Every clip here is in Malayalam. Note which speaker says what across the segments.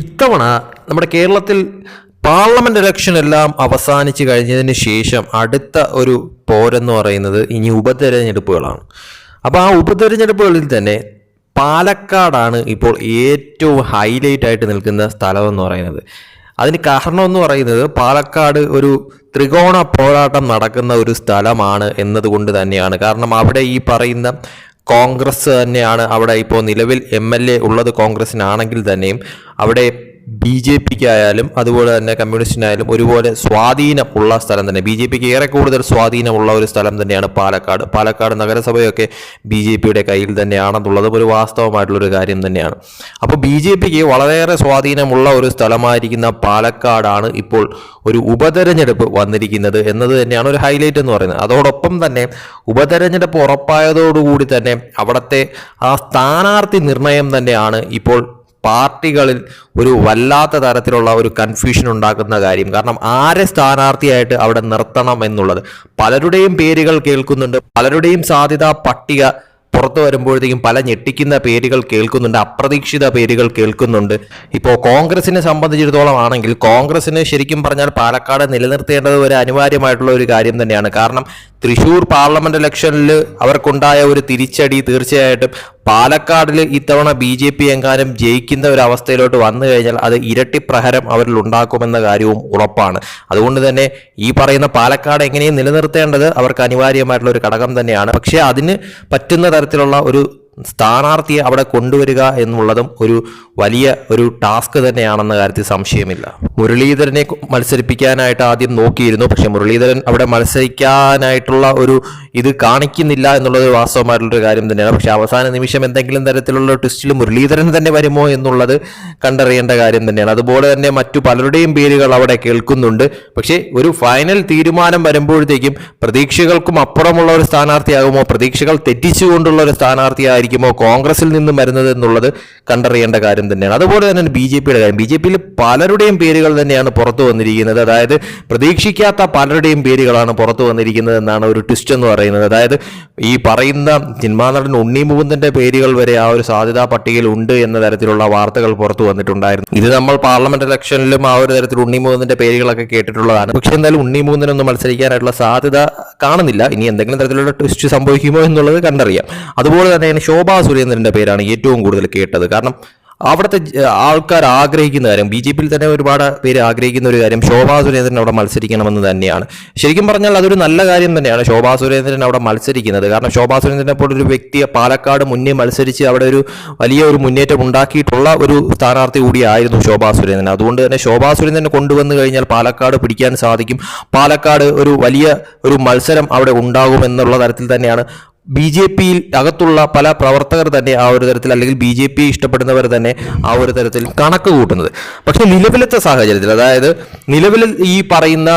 Speaker 1: ഇത്തവണ നമ്മുടെ കേരളത്തിൽ പാർലമെന്റ് ഇലക്ഷൻ എല്ലാം അവസാനിച്ച് കഴിഞ്ഞതിന് ശേഷം അടുത്ത ഒരു പോരെന്ന് പറയുന്നത് ഇനി ഉപതെരഞ്ഞെടുപ്പുകളാണ്. അപ്പോൾ ആ ഉപതെരഞ്ഞെടുപ്പുകളിൽ തന്നെ പാലക്കാടാണ് ഇപ്പോൾ ഏറ്റവും ഹൈലൈറ്റ് ആയിട്ട് നിൽക്കുന്ന സ്ഥലമെന്ന് പറയുന്നത്. അതിന് കാരണം എന്ന് പറയുന്നത് പാലക്കാട് ഒരു ത്രികോണ പോരാട്ടം നടക്കുന്ന ഒരു സ്ഥലമാണ് എന്നതുകൊണ്ട് തന്നെയാണ്. കാരണം അവിടെ ഈ പറയുന്ന കോൺഗ്രസ് തന്നെയാണ് അവിടെ ഇപ്പോൾ നിലവിൽ എം എൽ എ ഉള്ളത് കോൺഗ്രസിനാണെങ്കിൽ തന്നെയും. അവിടെ ബി ജെ പിക്ക് ആയാലും അതുപോലെ തന്നെ കമ്മ്യൂണിസ്റ്റിനായാലും ഒരുപോലെ സ്വാധീനമുള്ള സ്ഥലം തന്നെ. ബി ജെ പിക്ക് ഏറെ കൂടുതൽ സ്വാധീനമുള്ള ഒരു സ്ഥലം തന്നെയാണ് പാലക്കാട്. പാലക്കാട് നഗരസഭയൊക്കെ ബി ജെ പിയുടെ കയ്യിൽ തന്നെയാണെന്നുള്ളതും ഒരു വാസ്തവമായിട്ടുള്ളൊരു കാര്യം തന്നെയാണ്. അപ്പോൾ ബി ജെ പിക്ക് വളരെയേറെ സ്വാധീനമുള്ള ഒരു സ്ഥലമായിരിക്കുന്ന പാലക്കാടാണ് ഇപ്പോൾ ഒരു ഉപതെരഞ്ഞെടുപ്പ് വന്നിരിക്കുന്നത് എന്നത് തന്നെയാണ് ഒരു ഹൈലൈറ്റ് എന്ന് പറയുന്നത്. അതോടൊപ്പം തന്നെ ഉപതെരഞ്ഞെടുപ്പ് ഉറപ്പായതോടുകൂടി തന്നെ അവിടുത്തെ ആ സ്ഥാനാർത്ഥി നിർണയം തന്നെയാണ് ഇപ്പോൾ പാർട്ടികളിൽ ഒരു വല്ലാത്ത തരത്തിലുള്ള ഒരു കൺഫ്യൂഷൻ ഉണ്ടാക്കുന്ന കാര്യം. കാരണം ആരെ സ്ഥാനാർത്ഥിയായിട്ട് അവിടെ നിർത്തണം എന്നുള്ളത്? പലരുടെയും പേരുകൾ കേൾക്കുന്നുണ്ട്. പലരുടെയും സാധ്യതാ പട്ടിക പുറത്തു വരുമ്പോഴത്തേക്കും പല ഞെട്ടിക്കുന്ന പേരുകൾ കേൾക്കുന്നുണ്ട്. അപ്രതീക്ഷിത പേരുകൾ കേൾക്കുന്നുണ്ട്. ഇപ്പോൾ കോൺഗ്രസിനെ സംബന്ധിച്ചിടത്തോളം ആണെങ്കിൽ കോൺഗ്രസിന് ശരിക്കും പറഞ്ഞാൽ പാലക്കാട് നിലനിർത്തേണ്ടത് ഒരു അനിവാര്യമായിട്ടുള്ള ഒരു കാര്യം തന്നെയാണ്. കാരണം തൃശൂർ പാർലമെന്റ് ഇലക്ഷനിൽ അവർക്കുണ്ടായ ഒരു തിരിച്ചടി തീർച്ചയായിട്ടും പാലക്കാടിൽ ഇത്തവണ ബി ജെ പി എങ്ങാനും ജയിക്കുന്ന ഒരു അവസ്ഥയിലോട്ട് വന്നു കഴിഞ്ഞാൽ അത് ഇരട്ടി പ്രഹരം അവരിൽ ഉണ്ടാക്കുമെന്ന കാര്യവും ഉറപ്പാണ്. അതുകൊണ്ട് തന്നെ ഈ പറയുന്ന പാലക്കാട് എങ്ങനെയും നിലനിർത്തേണ്ടത് അവർക്ക് അനിവാര്യമായിട്ടുള്ള ഒരു ഘടകം തന്നെയാണ്. പക്ഷേ അതിന് പറ്റുന്ന തരത്തിലുള്ള ഒരു സ്ഥാനാർത്ഥിയെ അവിടെ കൊണ്ടുവരിക എന്നുള്ളതും ഒരു വലിയ ഒരു ടാസ്ക് തന്നെയാണെന്ന കാര്യത്തിൽ സംശയമില്ല. മുരളീധരനെ മത്സരിപ്പിക്കാനായിട്ട് ആദ്യം നോക്കിയിരുന്നു. പക്ഷെ മുരളീധരൻ അവിടെ മത്സരിക്കാനായിട്ടുള്ള ഒരു ഇത് കാണിക്കുന്നില്ല എന്നുള്ളത് വാസ്തവമായിട്ടുള്ളൊരു കാര്യം തന്നെയാണ്. പക്ഷെ അവസാന നിമിഷം എന്തെങ്കിലും തരത്തിലുള്ള ട്വിസ്റ്റിൽ മുരളീധരൻ തന്നെ വരുമോ എന്നുള്ളത് കണ്ടറിയേണ്ട കാര്യം തന്നെയാണ്. അതുപോലെ തന്നെ മറ്റു പലരുടെയും പേരുകൾ അവിടെ കേൾക്കുന്നുണ്ട്. പക്ഷേ ഒരു ഫൈനൽ തീരുമാനം വരുമ്പോഴത്തേക്കും പ്രതീക്ഷകൾക്കും അപ്പുറമുള്ള ഒരു സ്ഥാനാർത്ഥിയാകുമോ? പ്രതീക്ഷകൾ തെറ്റിച്ചുകൊണ്ടുള്ള ഒരു സ്ഥാനാർത്ഥിയായിരിക്കുമോ കോൺഗ്രസിൽ നിന്നും വരുന്നത് എന്നുള്ളത് കണ്ടറിയേണ്ട കാര്യം തന്നെയാണ്. അതുപോലെ തന്നെ ബി ജെ പിയുടെ കാര്യം. ബി ജെ പിയിൽ പലരുടെയും പേരുകൾ തന്നെയാണ് പുറത്തു വന്നിരിക്കുന്നത്. അതായത് പ്രതീക്ഷിക്കാത്ത പലരുടെയും പേരുകളാണ് പുറത്തു വന്നിരിക്കുന്നത് എന്നാണ് ഒരു ട്വിസ്റ്റ് എന്ന് പറയുന്നത്. അതായത് ഈ പറയുന്ന സിനിമാ നടൻ ഉണ്ണി മുകുന്ദന്റെ പേരുകൾ വരെ ആ ഒരു സാധ്യതാ പട്ടികയിൽ ഉണ്ട് എന്ന തരത്തിലുള്ള വാർത്തകൾ പുറത്തു വന്നിട്ടുണ്ടായിരുന്നു. ഇത് നമ്മൾ പാർലമെന്റ് ഇലക്ഷനിലും ആ ഒരു തരത്തിൽ ഉണ്ണി മുകുന്ദന്റെ പേരുകളൊക്കെ കേട്ടിട്ടുള്ളതാണ്. പക്ഷെ എന്തായാലും ഉണ്ണി മുകുന്ദനൊന്നും മത്സരിക്കാനായിട്ടുള്ള സാധ്യത കാണുന്നില്ല. ഇനി എന്തെങ്കിലും തരത്തിലുള്ള ട്വിസ്റ്റ് സംഭവിക്കുമോ എന്നുള്ളത് കണ്ടറിയാം. അതുപോലെ തന്നെയാണ് ശോഭാ സുരേന്ദ്രന്റെ പേരാണ് ഏറ്റവും കൂടുതൽ കേട്ടത്. കാരണം അവിടുത്തെ ആൾക്കാർ ആഗ്രഹിക്കുന്ന കാര്യം ബി ജെ പിയിൽ തന്നെ ഒരുപാട് പേര് ആഗ്രഹിക്കുന്ന ഒരു കാര്യം ശോഭാ സുരേന്ദ്രൻ അവിടെ മത്സരിക്കണമെന്ന് തന്നെയാണ്. ശരിക്കും പറഞ്ഞാൽ അതൊരു നല്ല കാര്യം തന്നെയാണ് ശോഭാ സുരേന്ദ്രൻ അവിടെ മത്സരിക്കുന്നത്. കാരണം ശോഭാ സുരേന്ദ്രനെ പോലൊരു വ്യക്തിയെ പാലക്കാട് മുന്നേ മത്സരിച്ച് അവിടെ ഒരു വലിയ ഒരു മുന്നേറ്റം ഉണ്ടാക്കിയിട്ടുള്ള ഒരു സ്ഥാനാർത്ഥി കൂടിയായിരുന്നു ശോഭാ സുരേന്ദ്രൻ. അതുകൊണ്ട് തന്നെ ശോഭാ സുരേന്ദ്രനെ കൊണ്ടുവന്നു കഴിഞ്ഞാൽ പാലക്കാട് പിടിക്കാൻ സാധിക്കും. പാലക്കാട് ഒരു വലിയ ഒരു മത്സരം അവിടെ ഉണ്ടാകും എന്നുള്ള തരത്തിൽ തന്നെയാണ് ബി ജെ പിയിൽ അകത്തുള്ള പല പ്രവർത്തകർ തന്നെ ആ ഒരു തരത്തിൽ അല്ലെങ്കിൽ ബി ജെ പി ഇഷ്ടപ്പെടുന്നവർ തന്നെ ആ ഒരു തരത്തിൽ കണക്ക് കൂട്ടുന്നത്. പക്ഷെ നിലവിലത്തെ സാഹചര്യത്തിൽ അതായത് നിലവിൽ ഈ പറയുന്ന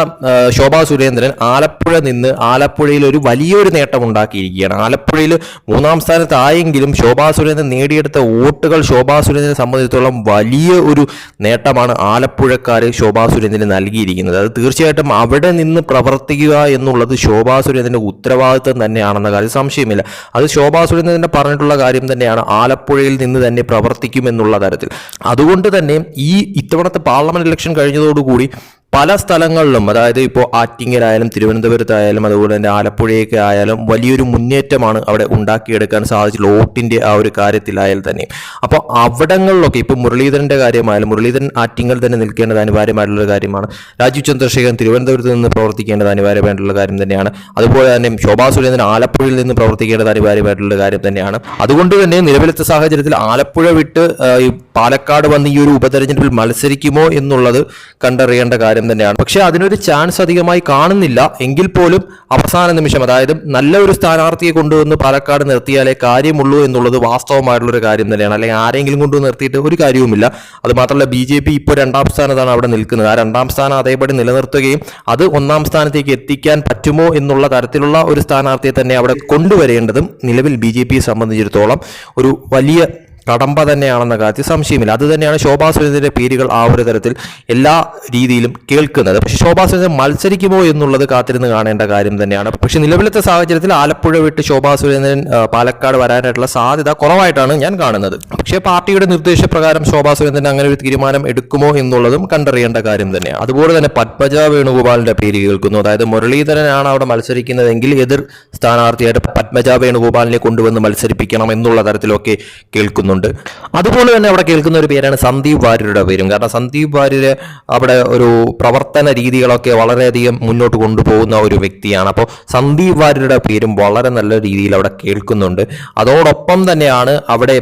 Speaker 1: ശോഭാ സുരേന്ദ്രൻ ആലപ്പുഴ നിന്ന് ആലപ്പുഴയിൽ ഒരു വലിയൊരു നേട്ടം ഉണ്ടാക്കിയിരിക്കുകയാണ് ആലപ്പുഴയിൽ മൂന്നാം സ്ഥാനത്തായെങ്കിലും ശോഭാ സുരേന്ദ്രൻ നേടിയെടുത്ത വോട്ടുകൾ ശോഭാ സുരേന്ദ്രനെ സംബന്ധിച്ചിടത്തോളം വലിയ ഒരു നേട്ടമാണ് ആലപ്പുഴക്കാർ ശോഭാ സുരേന്ദ്രന് നൽകിയിരിക്കുന്നത്. അത് തീർച്ചയായിട്ടും അവിടെ നിന്ന് പ്രവർത്തിക്കുക എന്നുള്ളത് ശോഭാ സുരേന്ദ്രന്റെ ഉത്തരവാദിത്വം തന്നെയാണെന്ന കാര്യം സംശയമില്ല. അത് ശോഭാ സുരേന്ദ്രൻ തന്നെ പറഞ്ഞിട്ടുള്ള കാര്യം തന്നെയാണ്. ആലപ്പുഴയിൽ നിന്ന് തന്നെ പ്രവർത്തിക്കുമെന്നുള്ള തരത്തിൽ. അതുകൊണ്ട് തന്നെ ഈ ഇത്തവണത്തെ പാർലമെന്റ് ഇലക്ഷൻ കഴിഞ്ഞതോടുകൂടി പല സ്ഥലങ്ങളിലും അതായത് ഇപ്പോൾ ആറ്റിങ്ങലായാലും തിരുവനന്തപുരത്തായാലും അതുപോലെ തന്നെ ആലപ്പുഴയൊക്കെ ആയാലും വലിയൊരു മുന്നേറ്റമാണ് അവിടെ ഉണ്ടാക്കിയെടുക്കാൻ സാധിച്ചുള്ള വോട്ടിന്റെ ആ ഒരു കാര്യത്തിലായാൽ തന്നെ. അപ്പോൾ അവിടങ്ങളിലൊക്കെ ഇപ്പോൾ മുരളീധരന്റെ കാര്യമായാലും മുരളീധരൻ ആറ്റിങ്ങൽ തന്നെ നിൽക്കേണ്ടത് അനിവാര്യമായിട്ടുള്ള കാര്യമാണ്. രാജീവ് ചന്ദ്രശേഖരൻ തിരുവനന്തപുരത്ത് നിന്ന് പ്രവർത്തിക്കേണ്ടത് അനിവാര്യമായിട്ടുള്ള കാര്യം തന്നെയാണ്. അതുപോലെ തന്നെ ശോഭാ സുരേന്ദ്രൻ ആലപ്പുഴയിൽ നിന്ന് പ്രവർത്തിക്കേണ്ടത് അനിവാര്യമായിട്ടുള്ള കാര്യം തന്നെയാണ്. അതുകൊണ്ട് തന്നെ നിലവിലത്തെ സാഹചര്യത്തിൽ ആലപ്പുഴ വിട്ട് പാലക്കാട് വന്ന് ഈ ഒരു ഉപതെരഞ്ഞെടുപ്പിൽ മത്സരിക്കുമോ എന്നുള്ളത് കണ്ടറിയേണ്ട കാര്യം തന്നെയാണ്. പക്ഷേ അതിനൊരു ചാൻസ് അധികമായി കാണുന്നില്ല. എങ്കിൽ പോലും അവസാന നിമിഷം അതായത് നല്ല ഒരു സ്ഥാനാർത്ഥിയെ കൊണ്ടുവന്ന് പാലക്കാട് നിർത്തിയാലേ കാര്യമുള്ളൂ എന്നുള്ളത് വാസ്തവമായിട്ടുള്ള ഒരു കാര്യം തന്നെയാണ്. അല്ലെങ്കിൽ ആരെങ്കിലും കൊണ്ടുവന്ന് നിർത്തിയിട്ട് ഒരു കാര്യവുമില്ല. അത് മാത്രമല്ല ബി ജെ പി ഇപ്പോൾ രണ്ടാം സ്ഥാനത്താണ് അവിടെ നിൽക്കുന്നത്. ആ രണ്ടാം സ്ഥാനം അതേപടി നിലനിർത്തുകയും അത് ഒന്നാം സ്ഥാനത്തേക്ക് എത്തിക്കാൻ പറ്റുമോ എന്നുള്ള തരത്തിലുള്ള ഒരു സ്ഥാനാർത്ഥിയെ തന്നെ അവിടെ കൊണ്ടുവരേണ്ടതും നിലവിൽ ബി ജെ പിയെ സംബന്ധിച്ചിടത്തോളം ഒരു വലിയ കടമ്പ തന്നെയാണെന്ന കാര്യത്തിൽ സംശയമില്ല. അത് തന്നെയാണ് ശോഭാ സുരേന്ദ്രന്റെ പേരുകൾ ആ ഒരു തരത്തിൽ എല്ലാ രീതിയിലും കേൾക്കുന്നത്. പക്ഷേ ശോഭാ സുരേന്ദ്രൻ മത്സരിക്കുമോ എന്നുള്ളത് കാത്തിരുന്ന് കാണേണ്ട കാര്യം തന്നെയാണ്. പക്ഷേ നിലവിലത്തെ സാഹചര്യത്തിൽ ആലപ്പുഴ വിട്ട് ശോഭാ സുരേന്ദ്രൻ പാലക്കാട് വരാനായിട്ടുള്ള സാധ്യത കുറവായിട്ടാണ് ഞാൻ കാണുന്നത്. പക്ഷേ പാർട്ടിയുടെ നിർദ്ദേശപ്രകാരം ശോഭാ സുരേന്ദ്രൻ അങ്ങനെ ഒരു തീരുമാനം എടുക്കുമോ എന്നുള്ളതും കണ്ടറിയേണ്ട കാര്യം തന്നെയാണ്. അതുപോലെ തന്നെ പത്മജ വേണുഗോപാലിന്റെ പേര് കേൾക്കുന്നു. അതായത് മുരളീധരനാണ് അവിടെ മത്സരിക്കുന്നതെങ്കിൽ എതിർ സ്ഥാനാർത്ഥിയായിട്ട് പത്മജ വേണുഗോപാലിനെ കൊണ്ടുവന്ന് മത്സരിപ്പിക്കണം എന്നുള്ള തരത്തിലൊക്കെ കേൾക്കുന്നുണ്ട് അതുപോലെ തന്നെ അവിടെ കേൾക്കുന്ന ഒരു പേരാണ് സന്ദീപ് വാര്യരുടെ പേരും. കാരണം സന്ദീപ് വാര്യര് അവിടെ ഒരു പ്രവർത്തന രീതികളൊക്കെ വളരെയധികം മുന്നോട്ട് കൊണ്ടുപോകുന്ന ഒരു വ്യക്തിയാണ്. അപ്പോൾ സന്ദീപ് വാര്യരുടെ പേരും വളരെ നല്ല രീതിയിൽ അവിടെ കേൾക്കുന്നുണ്ട്. അതോടൊപ്പം തന്നെയാണ് അവിടെ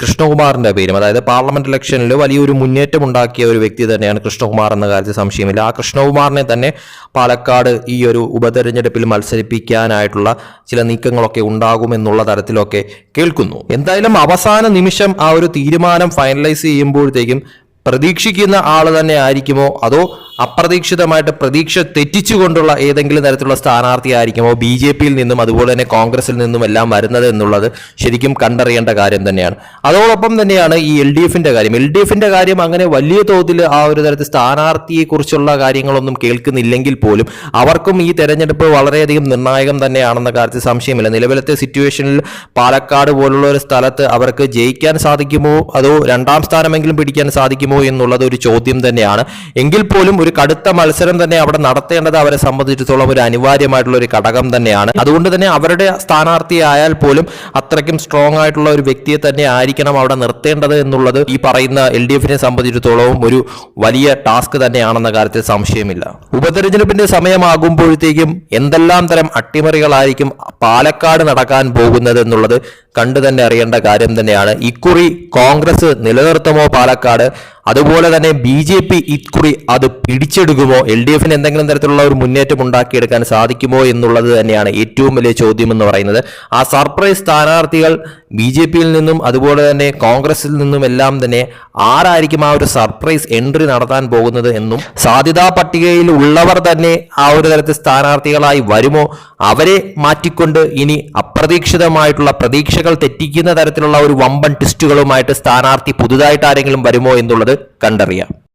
Speaker 1: കൃഷ്ണകുമാറിന്റെ പേരും. അതായത് പാർലമെന്റ് ഇലക്ഷനിൽ വലിയൊരു മുന്നേറ്റം ഉണ്ടാക്കിയ ഒരു വ്യക്തി തന്നെയാണ് കൃഷ്ണകുമാർ എന്ന കാര്യത്തിൽ സംശയമില്ല. ആ കൃഷ്ണകുമാറിനെ തന്നെ പാലക്കാട് ഈ ഒരു ഉപതെരഞ്ഞെടുപ്പിൽ മത്സരിപ്പിക്കാനായിട്ടുള്ള ചില നീക്കങ്ങളൊക്കെ ഉണ്ടാകുമെന്നുള്ള തരത്തിലൊക്കെ കേൾക്കുന്നു. എന്തായാലും അവസാന നിമിഷം ആ ഒരു തീരുമാനം ഫൈനലൈസ് ചെയ്യുമ്പോഴത്തേക്കും പ്രതീക്ഷിക്കുന്ന ആൾ തന്നെ ആയിരിക്കുമോ? അതോ അപ്രതീക്ഷിതമായിട്ട് പ്രതീക്ഷ തെറ്റിച്ചുകൊണ്ടുള്ള ഏതെങ്കിലും തരത്തിലുള്ള സ്ഥാനാർത്ഥി ആയിരിക്കുമോ ബി ജെ പിയിൽ നിന്നും അതുപോലെ തന്നെ കോൺഗ്രസിൽ നിന്നും എല്ലാം വരുന്നത് എന്നുള്ളത് ശരിക്കും കണ്ടറിയേണ്ട കാര്യം തന്നെയാണ്. അതോടൊപ്പം തന്നെയാണ് ഈ എൽ ഡി എഫിന്റെ കാര്യം. എൽ ഡി എഫിന്റെ കാര്യം അങ്ങനെ വലിയ തോതിൽ ആ ഒരു തരത്തിൽ സ്ഥാനാർത്ഥിയെ കുറിച്ചുള്ള കാര്യങ്ങളൊന്നും കേൾക്കുന്നില്ലെങ്കിൽ പോലും അവർക്കും ഈ തെരഞ്ഞെടുപ്പ് വളരെയധികം നിർണായകം തന്നെയാണെന്ന കാര്യത്തിൽ സംശയമില്ല. നിലവിലത്തെ സിറ്റുവേഷനിൽ പാലക്കാട് പോലുള്ള ഒരു സ്ഥലത്ത് അവർക്ക് ജയിക്കാൻ സാധിക്കുമോ? അതോ രണ്ടാം സ്ഥാനമെങ്കിലും പിടിക്കാൻ സാധിക്കുമോ? എന്നുള്ളത് ഒരു ചോദ്യം തന്നെയാണ്. എങ്കിൽ പോലും ഒരു കടുത്ത മത്സരം തന്നെ അവിടെ നടത്തേണ്ടത് അവരെ സംബന്ധിച്ചിടത്തോളം ഒരു അനിവാര്യമായിട്ടുള്ള ഒരു ഘടകം തന്നെയാണ്. അതുകൊണ്ട് തന്നെ അവരുടെ സ്ഥാനാർത്ഥി ആയാൽ പോലും അത്രയ്ക്കും സ്ട്രോങ് ആയിട്ടുള്ള ഒരു വ്യക്തിയെ തന്നെ ആയിരിക്കണം അവിടെ നിർത്തേണ്ടത് എന്നുള്ളത് ഈ പറയുന്ന എൽ ഡി എഫിനെ സംബന്ധിച്ചിടത്തോളവും ഒരു വലിയ ടാസ്ക് തന്നെയാണെന്ന കാര്യത്തിൽ സംശയമില്ല. ഉപതെരഞ്ഞെടുപ്പിന്റെ സമയമാകുമ്പോഴത്തേക്കും എന്തെല്ലാം തരം അട്ടിമറികളായിരിക്കും പാലക്കാട് നടക്കാൻ പോകുന്നത് എന്നുള്ളത് കണ്ടു തന്നെ അറിയേണ്ട കാര്യം തന്നെയാണ്. ഇക്കുറി കോൺഗ്രസ് നിലനിർത്തുമോ പാലക്കാട്? അതുപോലെ തന്നെ ബി ജെ പി ഇക്കുറി അത് പിടിച്ചെടുക്കുമോ? എൽ ഡി എഫിന് എന്തെങ്കിലും തരത്തിലുള്ള ഒരു മുന്നേറ്റം ഉണ്ടാക്കിയെടുക്കാൻ സാധിക്കുമോ എന്നുള്ളത് തന്നെയാണ് ഏറ്റവും വലിയ ചോദ്യം എന്ന് പറയുന്നത്. ആ സർപ്രൈസ് സ്ഥാനാർത്ഥികൾ ബി ജെ പിയിൽ നിന്നും അതുപോലെ തന്നെ കോൺഗ്രസിൽ നിന്നും എല്ലാം തന്നെ ആരായിരിക്കും ആ ഒരു സർപ്രൈസ് എൻട്രി നടത്താൻ പോകുന്നത് എന്നും സാധ്യതാ പട്ടികയിൽ ഉള്ളവർ തന്നെ ആ ഒരു തരത്തിൽ സ്ഥാനാർത്ഥികളായി വരുമോ? അവരെ മാറ്റിക്കൊണ്ട് ഇനി അപ്രതീക്ഷിതമായിട്ടുള്ള പ്രതീക്ഷകൾ തെറ്റിക്കുന്ന തരത്തിലുള്ള ഒരു വമ്പൻ ട്വിസ്റ്റുകളുമായിട്ട് സ്ഥാനാർത്ഥി പുതുതായിട്ട് ആരെങ്കിലും വരുമോ എന്നുള്ളത് കണ്ടറിയാം.